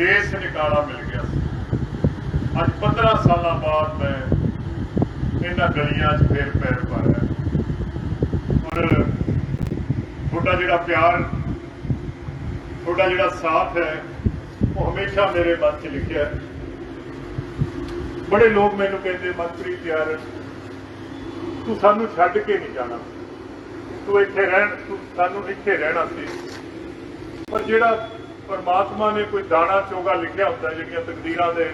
ਦੇਸ਼ ਨਿਕਾਲਾ ਮਿਲ ਗਿਆ। ਅੱਜ 15 ਸਾਲਾਂ ਬਾਅਦ ਮੈਂ ਇਹਨਾਂ ਗਲੀਆਂ 'ਚ ਫੇਰ ਪੈਰ ਪਾ ਔਰ ਤੁਹਾਡਾ ਜਿਹੜਾ ਪਿਆਰ, ਤੁਹਾਡਾ ਜਿਹੜਾ ਸਾਥ ਹੈ, ਉਹ ਹਮੇਸ਼ਾ ਮੇਰੇ ਮਨ 'ਚ ਲਿਖਿਆ ਹੈ। ਬੜੇ ਲੋਕ ਮੈਨੂੰ ਕਹਿੰਦੇ, ਮਨਪ੍ਰੀਤ ਯਾਰ, ਤੂੰ ਸਾਨੂੰ ਛੱਡ ਕੇ ਨਹੀਂ ਜਾਣਾ। ਤੂੰ ਇੱਥੇ ਰਹਿਣ, ਤੂੰ ਸਾਨੂੰ ਇੱਥੇ ਰਹਿਣਾ ਸੀ। ਪਰ ਜਿਹੜਾ ਪਰਮਾਤਮਾ ਨੇ ਕੋਈ ਦਾਣਾ ਚੋਗਾ ਲਿਖਿਆ ਹੁੰਦਾ ਜਿਹੜੀਆਂ ਤਕਦੀਰਾਂ ਦੇ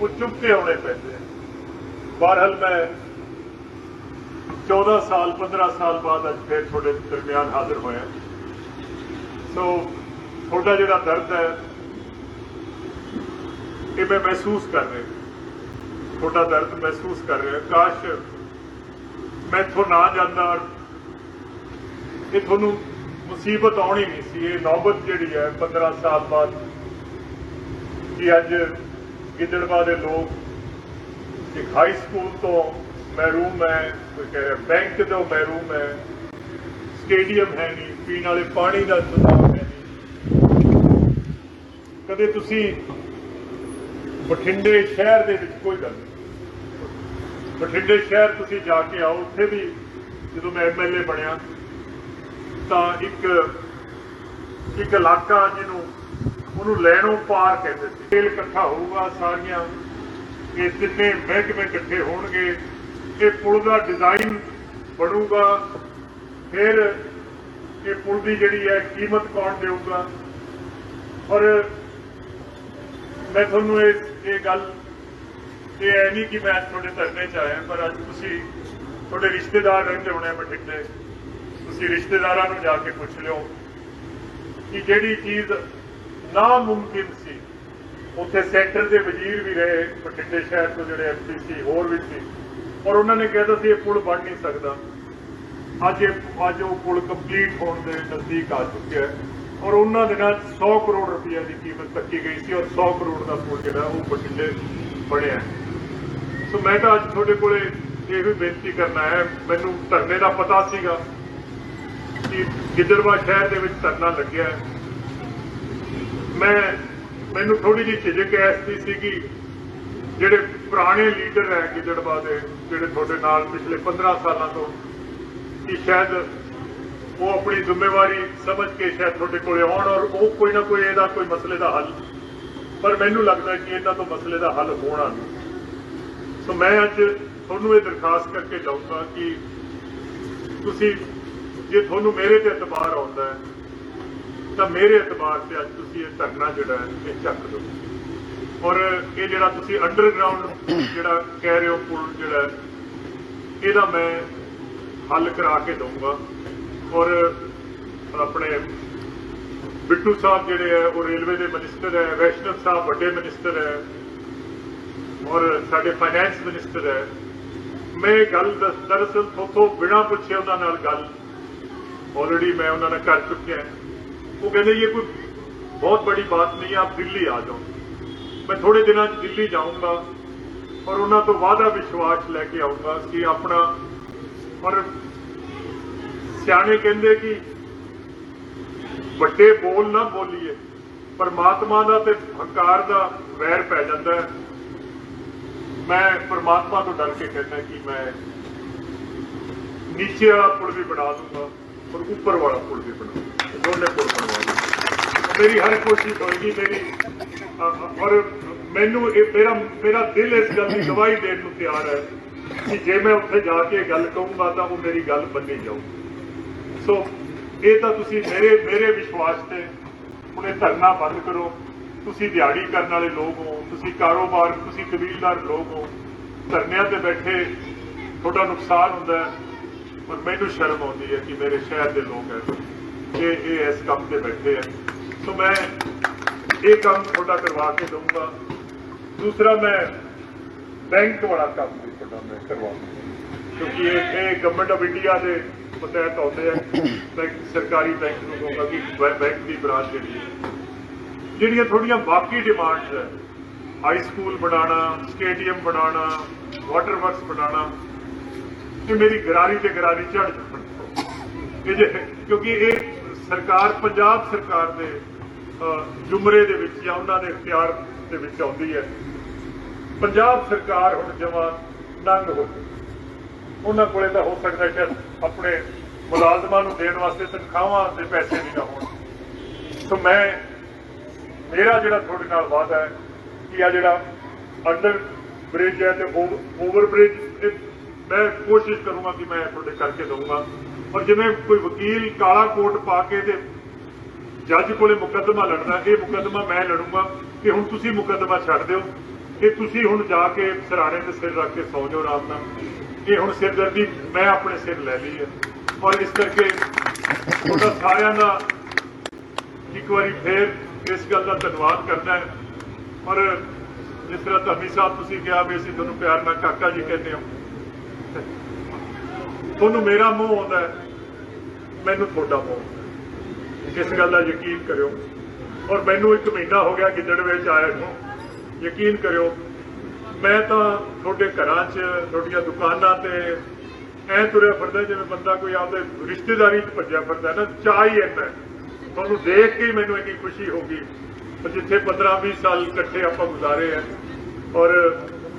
ਉਹ ਚੁੱਕ ਕੇ ਆਉਣੇ ਪੈਂਦੇ ਬਹਰਹਾਲ ਮੈਂ 14 ਸਾਲ 15 ਸਾਲ ਬਾਅਦ ਅੱਜ ਫਿਰ ਤੁਹਾਡੇ ਦਰਮਿਆਨ ਹਾਜ਼ਰ ਹੋਇਆ। ਸੋ ਤੁਹਾਡਾ ਜਿਹੜਾ ਦਰਦ ਹੈ, ਇਹ ਮੈਂ ਮਹਿਸੂਸ ਕਰ ਰਿਹਾ ਤੁਹਾਡਾ ਦਰਦ ਮਹਿਸੂਸ ਕਰ ਰਿਹਾ ਕਾਸ਼ ਮੈਂ ਇੱਥੋਂ ਨਾ ਜਾਂਦਾ, ਇਹ ਤੁਹਾਨੂੰ ਮੁਸੀਬਤ ਆਉਣੀ ਨਹੀਂ ਸੀ, ਇਹ ਨੌਬਤ ਜਿਹੜੀ ਹੈ 15 ਸਾਲ ਬਾਅਦ ਕਿ ਅੱਜ ਗਿੱਦੜਵਾ ਦੇ ਲੋਕ ਇੱਕ ਹਾਈ ਸਕੂਲ ਤੋਂ ਮਹਿਰੂਮ ਹੈ, ਕੋਈ ਕਹਿ ਰਿਹਾ ਬੈਂਕ ਤੋਂ ਮਹਿਰੂਮ ਹੈ ਸਟੇਡੀਅਮ ਹੈ ਨਹੀਂ, ਪੀਣ ਵਾਲੇ ਪਾਣੀ ਦਾ ਇੰਤਜ਼ਾਮ ਹੈ ਨਹੀਂ। ਕਦੇ ਤੁਸੀਂ ਬਠਿੰਡੇ ਸ਼ਹਿਰ ਦੇ ਵਿੱਚ ਕੋਈ ਗੱਲ ਨਹੀਂ। ਬਠਿੰਡੇ ਸ਼ਹਿਰ ਤੁਸੀਂ ਜਾ ਕੇ ਆਓ, ਉੱਥੇ ਵੀ ਜਦੋਂ ਮੈਂ ਐਮਐਲਏ ਬਣਿਆ ਤਾਂ ਇੱਕ ਇੱਕ ਇਲਾਕਾ ਜਿਹਨੂੰ ਉਹਨੂੰ ਲੈਣੋਂ ਪਾਰ ਕਹਿੰਦੇ ਸੀ। ਤੇਲ ਇਕੱਠਾ ਹੋਊਗਾ, ਸਾਰੀਆਂ ਇਹ ਜਿੰਨੇ ਮਹਿਕਮੇ ਇਕੱਠੇ ਹੋਣਗੇ। ਇਹ ਪੁਲ ਦਾ ਡਿਜ਼ਾਈਨ ਬਣੂਗਾ, ਫਿਰ ਇਹ ਪੁਲ ਦੀ ਜਿਹੜੀ ਹੈ ਕੀਮਤ ਕੌਣ ਦੇਊਗਾ। ਔਰ ਮੈਂ ਤੁਹਾਨੂੰ ਇਹ ਇਹ ਗੱਲ, ਇਹ ਹੈ ਨਹੀਂ ਕਿ ਮੈਂ ਅੱਜ ਤੁਹਾਡੇ ਧਰਨੇ 'ਚ ਆਇਆ, ਪਰ ਅੱਜ ਤੁਸੀਂ ਤੁਹਾਡੇ ਰਿਸ਼ਤੇਦਾਰ ਰਹਿੰਦੇ ਹੋਣੇ ਆ ਬਠਿੰਡੇ। ਤੁਸੀਂ ਰਿਸ਼ਤੇਦਾਰਾਂ ਨੂੰ ਜਾ ਕੇ ਪੁੱਛ ਲਿਓ ਕਿ ਜਿਹੜੀ ਚੀਜ਼ ਨਾਮੁਮਕਿਨ ਸੀ, ਉੱਥੇ ਸੈਂਟਰ ਦੇ ਵਜ਼ੀਰ ਵੀ ਰਹੇ, ਬਠਿੰਡੇ ਸ਼ਹਿਰ ਤੋਂ ਜਿਹੜੇ ਐਮਪੀ ਸੀ, ਹੋਰ ਵੀ ਸੀ। ਔਰ ਉਹਨਾਂ ਨੇ ਕਿਹਾ ਸੀ, ਇਹ ਪੁਲ ਬਣ ਨਹੀਂ ਸਕਦਾ। ਅੱਜ ਇਹ ਅੱਜ ਉਹ ਪੁਲ ਕੰਪਲੀਟ ਹੋਣ ਦੇ ਨਜ਼ਦੀਕ ਆ ਚੁੱਕਿਆ ਹੈ। ਔਰ ਉਹਨਾਂ ਦਿਨਾਂ 'ਚ 100 ਕਰੋੜ ਰੁਪਏ ਦੀ ਕੀਮਤ ਤੱਕੀ ਗਈ ਸੀ ਔਰ 100 ਕਰੋੜ ਦਾ ਪੁਲ ਜਿਹੜਾ, ਉਹ ਬਠਿੰਡੇ ਬਣਿਆ ਸੋ ਮੈਂ ਤਾਂ ਅੱਜ ਤੁਹਾਡੇ ਕੋਲੇ ਇਹ ਵੀ ਬੇਨਤੀ ਕਰਨਾ ਹੈ। ਮੈਨੂੰ ਧਰਨੇ ਦਾ ਪਤਾ ਸੀਗਾ। ਕਿ ਗਿੱਦੜਵਾ ਸ਼ਹਿਰ ਦੇ ਵਿੱਚ ਧਰਨਾ ਲੱਗਿਆ। ਮੈਂ, ਮੈਨੂੰ ਥੋੜੀ ਜਿਹੀ ਝਿਜਕ ਐਸੀ ਸੀਗੀ। ਜਿਹੜੇ ਪੁਰਾਣੇ ਲੀਡਰ ਹੈ ਗਿੱਦੜਵਾ ਦੇ, ਜਿਹੜੇ ਤੁਹਾਡੇ ਨਾਲ ਪਿਛਲੇ 15 ਸਾਲਾਂ ਤੋਂ ਕਿ ਸ਼ਾਇਦ ਉਹ ਆਪਣੀ ਜ਼ਿੰਮੇਵਾਰੀ ਸਮਝ ਕੇ ਸ਼ਾਇਦ ਤੁਹਾਡੇ ਕੋਲੇ ਆਉਣ ਔਰ ਉਹ ਕੋਈ ਨਾ ਕੋਈ ਇਹਦਾ ਕੋਈ ਮਸਲੇ ਦਾ ਹੱਲ। ਪਰ ਮੈਨੂੰ ਲੱਗਦਾ ਕਿ ਇਹਨਾਂ ਤੋਂ ਮਸਲੇ ਦਾ ਹੱਲ ਹੋਣਾ ਨਹੀਂ। ਸੋ ਮੈਂ ਅੱਜ ਤੁਹਾਨੂੰ ਇਹ ਦਰਖਾਸਤ ਕਰਕੇ ਜਾਊਂਗਾ ਕਿ ਤੁਸੀਂ ਜੇ ਤੁਹਾਨੂੰ ਮੇਰੇ ਤੇ ਇਤਬਾਰ ਆਉਂਦਾ ਹੈ, ਤਾਂ ਮੇਰੇ ਇਤਬਾਰ ਤੇ ਅੱਜ ਤੁਸੀਂ ਇਹ ਧਰਨਾ ਜਿਹੜਾ ਹੈ, ਇਹ ਚੱਕ ਦਿਓ। ਔਰ ਇਹ ਜਿਹੜਾ ਤੁਸੀਂ ਅੰਡਰਗਰਾਉਂਡ ਜਿਹੜਾ ਕਹਿ ਰਹੇ ਹੋ ਪੁਲ ਜਿਹੜਾ ਇਹਦਾ ਮੈਂ ਹੱਲ ਕਰਾ ਕੇ ਦਊਂਗਾ। ਔਰ ਆਪਣੇ ਬਿੱਟੂ ਸਾਹਿਬ ਜਿਹੜੇ ਹੈ, ਉਹ ਰੇਲਵੇ ਦੇ ਮਿਨਿਸਟਰ ਹੈ, ਵੈਸ਼ਨਵ ਸਾਹਿਬ ਵੱਡੇ ਮਿਨਿਸਟਰ ਹੈ, ਔਰ ਸਾਡੇ ਫਾਈਨੈਂਸ ਮਿਨਿਸਟਰ ਹੈ। ਮੈਂ ਇਹ ਗੱਲ ਦ- ਦਰਅਸਲ ਥੋਥੋਂ ਬਿਨਾ ਪੁੱਛੇ ਉਹਨਾਂ ਨਾਲ ਗੱਲ ਆਲਰੇਡੀ ਮੈਂ ਉਹਨਾਂ ਨਾਲ ਕਰ ਚੁੱਕਿਆ ਹਾਂ। ਉਹ ਕਹਿੰਦੇ ਇਹ ਕੋਈ ਬਹੁਤ ਬੜੀ ਬਾਤ ਨਹੀਂ ਆਪ ਦਿੱਲੀ ਆ ਜਾਓ ਮੈਂ ਥੋੜੇ ਦਿਨਾਂ 'ਚ ਦਿੱਲੀ ਜਾਊਂਗਾ ਔਰ ਉਹਨਾਂ ਤੋਂ ਵਾਅਦਾ ਵਿਸ਼ਵਾਸ ਲੈ ਕੇ ਆਊਂਗਾ ਕਿ ਆਪਣਾ ਔਰ ਸਿਆਣੇ ਕਹਿੰਦੇ ਕਿ ਵੱਡੇ ਬੋਲ ਨਾ ਬੋਲੀਏ ਪਰਮਾਤਮਾ ਦਾ ਤੇ ਹੰਕਾਰ ਦਾ ਵੈਰ ਪੈ ਜਾਂਦਾ ਮੈਂ ਪਰਮਾਤਮਾ ਤੋਂ ਡਰ ਕੇ ਕਹਿੰਦਾ ਕਿ ਮੈਂ ਨੀਚੇ ਵਾਲਾ ਪੁਲ ਵੀ ਬਣਾ ਦੂੰਗਾ ਔਰ ਉੱਪਰ ਵਾਲਾ ਪੁਲ ਵੀ ਬਣਾ। ਦੋਨੇ ਪੁਲ ਬਣਵਾ ਮੇਰੀ ਹਰ ਕੋਸ਼ਿਸ਼ ਹੋਏਗੀ, ਮੇਰੀ ਔਰ ਮੈਨੂੰ ਇਹ ਮੇਰਾ ਮੇਰਾ ਦਿਲ ਇਸ ਗੱਲ ਦੀ ਗਵਾਹੀ ਦੇਣ ਨੂੰ ਤਿਆਰ ਹੈ ਕਿ ਜੇ ਮੈਂ ਉੱਥੇ ਜਾ ਕੇ ਗੱਲ ਕਹੂੰਗਾ ਤਾਂ ਉਹ ਮੇਰੀ ਗੱਲ ਮੰਨੀ ਜਾਊ ਸੋ ਇਹ ਤਾਂ ਤੁਸੀਂ ਮੇਰੇ ਮੇਰੇ ਵਿਸ਼ਵਾਸ ਤੇ ਹੁਣ ਇਹ ਧਰਨਾ ਬੰਦ ਕਰੋ। ਤੁਸੀਂ ਦਿਹਾੜੀ ਕਰਨ ਵਾਲੇ ਲੋਕ ਹੋ, ਤੁਸੀਂ ਕਾਰੋਬਾਰ, ਤੁਸੀਂ ਕਬੀਲਦਾਰ ਲੋਕ ਹੋ। ਧਰਨਿਆਂ ਤੇ ਬੈਠੇ ਤੁਹਾਡਾ ਨੁਕਸਾਨ ਹੁੰਦਾ ਹੈ। ਪਰ ਮੈਨੂੰ ਸ਼ਰਮ ਆਉਂਦੀ ਹੈ ਕਿ ਮੇਰੇ ਸ਼ਹਿਰ ਦੇ ਲੋਕ ਹੈ ਇਹ ਇਹ ਇਸ ਕੰਮ ਤੇ ਬੈਠੇ ਹੈ ਸੋ ਮੈਂ ਇਹ ਕੰਮ ਤੁਹਾਡਾ ਕਰਵਾ ਕੇ ਦਊਂਗਾ। ਦੂਸਰਾ ਮੈਂ ਬੈਂਕ ਵਾਲਾ ਕੰਮ ਵੀ ਤੁਹਾਡਾ ਮੈਂ ਕਰਵਾਉਂਗਾ ਕਿਉਂਕਿ ਇਹ ਇਹ ਗਵਰਨਮੈਂਟ ਆਫ ਇੰਡੀਆ ਦੇ ਤਹਿਤ ਆਉਂਦੇ ਆ ਬੈਂਕ ਸਰਕਾਰੀ ਬੈਂਕ ਨੂੰ ਕਹੂੰਗਾ ਕਿ ਬੈਂਕ ਦੀ ਬ੍ਰਾਂਚ ਜਿਹੜੀ ਹੈ ਜਿਹੜੀਆਂ ਥੋੜੀਆਂ ਬਾਕੀ ਡਿਮਾਂਡਸ ਹੈ ਹਾਈ ਸਕੂਲ ਬਣਾਉਣਾ, ਸਟੇਡੀਅਮ ਬਣਾਉਣਾ, ਵਾਟਰ ਵਰਕਸ ਬਣਾਉਣਾ ਕਿ ਮੇਰੀ ਗਰਾਰੀ ਤੇ ਗਰਾਰੀ ਝੜ ਚੁੱਕਣ ਇਹ ਜੇ ਕਿਉਂਕਿ ਇਹ ਸਰਕਾਰ ਪੰਜਾਬ ਸਰਕਾਰ ਦੇ ਅਹ, ਜੁਮਰੇ ਦੇ ਵਿੱਚ ਜਾਂ ਉਹਨਾਂ ਦੇ ਇਖਤਿਆਰ ਦੇ ਵਿੱਚ ਆਉਂਦੀ ਹੈ। ਪੰਜਾਬ ਸਰਕਾਰ ਹੁਣ ਜਮਾ ਨੰਗ ਹੋ ਉਹਨਾਂ ਕੋਲੇ ਤਾਂ ਹੋ ਸਕਦਾ ਕਿ ਆਪਣੇ ਮੁਲਾਜ਼ਮਾਂ ਨੂੰ ਦੇਣ ਵਾਸਤੇ ਤਨਖਾਹਾਂ ਤੇ ਪੈਸੇ ਵੀ ਨਾ ਹੋਣ। ਸੋ ਮੈਂ ਮੇਰਾ ਜਿਹੜਾ ਤੁਹਾਡੇ ਨਾਲ ਵਾਅਦਾ ਹੈ ਕਿ ਆ ਜਿਹੜਾ ਅੰਡਰ ਬ੍ਰਿਜ ਹੈ ਤੇ ਓਵਰ ਬ੍ਰਿਜ ਮੈਂ ਕੋਸ਼ਿਸ਼ ਕਰੂੰਗਾ ਕਿ ਮੈਂ ਤੁਹਾਡੇ ਕਰਕੇ ਦਊਂਗਾ। ਔਰ ਜਿਵੇਂ ਕੋਈ ਵਕੀਲ ਕਾਲਾ ਕੋਟ ਪਾ ਕੇ ਤੇ ਜੱਜ ਕੋਲੇ ਮੁਕੱਦਮਾ ਲੜਦਾ, ਇਹ ਮੁਕੱਦਮਾ ਮੈਂ ਲੜੂੰਗਾ ਕਿ ਹੁਣ ਤੁਸੀਂ ਮੁਕੱਦਮਾ ਛੱਡ ਦਿਓ, ਕਿ ਤੁਸੀਂ ਹੁਣ ਜਾ ਕੇ ਸਰਾਣੇ ਤੇ ਸਿਰ ਰੱਖ ਕੇ ਸੌ ਜਾਓ ਆਰਾਮ ਨਾਲ। ਇਹ ਹੁਣ ਸਿਰਦਰਦੀ ਮੈਂ ਆਪਣੇ ਸਿਰ ਲੈ ਲਈ ਹੈ। ਔਰ ਇਸ ਕਰਕੇ ਤੁਹਾਡਾ ਸਾਰਿਆਂ ਦਾ ਇੱਕ ਵਾਰੀ ਫੇਰ ਇਸ ਗੱਲ ਦਾ ਧੰਨਵਾਦ ਕਰਦਾ ਹੈ। ਔਰ ਜਿਸ ਤਰ੍ਹਾਂ ਧਰਮੀ ਸਾਹਿਬ ਤੁਸੀਂ ਕਿਹਾ ਵੀ ਅਸੀਂ ਤੁਹਾਨੂੰ ਪਿਆਰ ਨਾਲ ਕਾਕਾ ਜੀ ਕਹਿੰਦੇ ਹੋ ਤੁਹਾਨੂੰ ਮੇਰਾ ਮੋਹ ਆਉਂਦਾ ਮੈਨੂੰ ਤੁਹਾਡਾ ਮੋਹ ਆਉਂਦਾ ਇਸ ਗੱਲ ਦਾ ਯਕੀਨ ਕਰਿਓ। ਔਰ ਮੈਨੂੰ ਇੱਕ ਮਹੀਨਾ ਹੋ ਗਿਆ ਗਿੱਦੜ ਵਿੱਚ ਆਇਆ ਨੂੰ। ਯਕੀਨ ਕਰਿਓ, ਮੈਂ ਤਾਂ ਤੁਹਾਡੇ ਘਰਾਂ 'ਚ, ਤੁਹਾਡੀਆਂ ਦੁਕਾਨਾਂ ਤੇ ਐ ਤੁਰਿਆ ਫਿਰਦਾ ਜਿਵੇਂ ਬੰਦਾ ਕੋਈ ਆਪਦੇ ਰਿਸ਼ਤੇਦਾਰੀ 'ਚ ਭੱਜਿਆ ਫਿਰਦਾ ਨਾ ਚਾਹ ਹੀ ਇੰਨਾ ਤੁਹਾਨੂੰ ਦੇਖ ਕੇ ਮੈਨੂੰ ਇੰਨੀ ਖੁਸ਼ੀ ਹੋ ਗਈ ਜਿੱਥੇ 15 20 ਸਾਲ ਇਕੱਠੇ ਆਪਾਂ ਗੁਜ਼ਾਰੇ ਆ। ਔਰ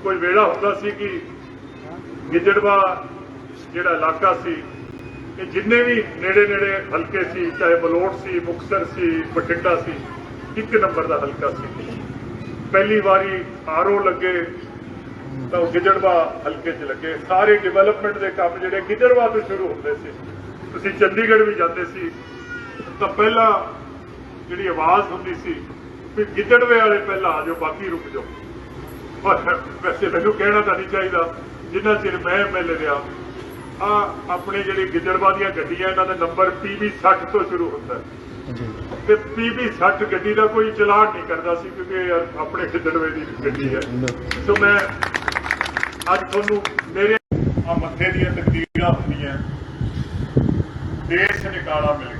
ਕੋਈ ਵੇਲਾ ਹੁੰਦਾ ਸੀ ਕਿ ਗਿੱਜੜਵਾ ਜਿਹੜਾ ਇਲਾਕਾ ਸੀ, ਇਹ ਜਿੰਨੇ ਵੀ ਨੇੜੇ ਨੇੜੇ ਹਲਕੇ ਸੀ, ਚਾਹੇ ਬਲੋਟ ਸੀ, ਮੁਕਤਸਰ ਸੀ, ਬਠਿੰਡਾ ਸੀ, ਇੱਕ ਨੰਬਰ ਦਾ ਹਲਕਾ ਸੀ। ਪਹਿਲੀ ਵਾਰੀ ਆਰਓ ਲੱਗੇ ਤਾਂ ਉਹ ਗਿੱਦੜਵਾ ਹਲਕੇ 'ਚ ਲੱਗੇ। ਸਾਰੇ ਡਿਵੈਲਪਮੈਂਟ ਦੇ ਕੰਮ ਜਿਹੜੇ ਗਿੱਜੜਵਾ ਤੋਂ ਸ਼ੁਰੂ ਹੁੰਦੇ ਸੀ। ਤੁਸੀਂ ਚੰਡੀਗੜ੍ਹ ਵੀ ਜਾਂਦੇ ਸੀ। ਤਾਂ ਪਹਿਲਾਂ ਜਿਹੜੀ ਆਵਾਜ਼ ਹੁੰਦੀ ਸੀ, ਵੀ ਗਿੱਦੜਵੇ ਵਾਲੇ ਪਹਿਲਾਂ ਆ ਜਾਓ, ਬਾਕੀ ਰੁਕ ਜਾਓ। ਪਰ ਵੈਸੇ ਮੈਨੂੰ ਕਹਿਣਾ ਤਾਂ ਨਹੀਂ ਚਾਹੀਦਾ। ਜਿੰਨਾ ਚਿਰ ਮੈਂ ਐਮਐਲਏ ਰਿਹਾ ਆ ਆਪਣੇ ਜਿਹੜੇ ਗਿੱਦੜਵਾ ਦੀਆਂ ਗੱਡੀਆਂ ਇਹਨਾਂ ਦਾ ਨੰਬਰ 60 ਤੋਂ ਸ਼ੁਰੂ ਹੁੰਦਾ। ਤੇ 60 ਗੱਡੀ ਦਾ ਕੋਈ ਚਲਾਨ ਨਹੀਂ ਕਰਦਾ ਸੀ ਕਿਉਂਕਿ ਆਪਣੇ ਗਿੱਦੜਵੇ ਦੀ ਗੱਡੀ ਹੈ। ਸੋ ਮੈਂ ਅੱਜ ਤੁਹਾਨੂੰ ਮੇਰੇ ਆ ਮੱਥੇ ਦੀਆਂ ਤਕਦੀਰਾਂ ਹੁੰਦੀਆਂ। ਦੇਸ਼ ਨਿਕਾਲਾ ਮਿਲ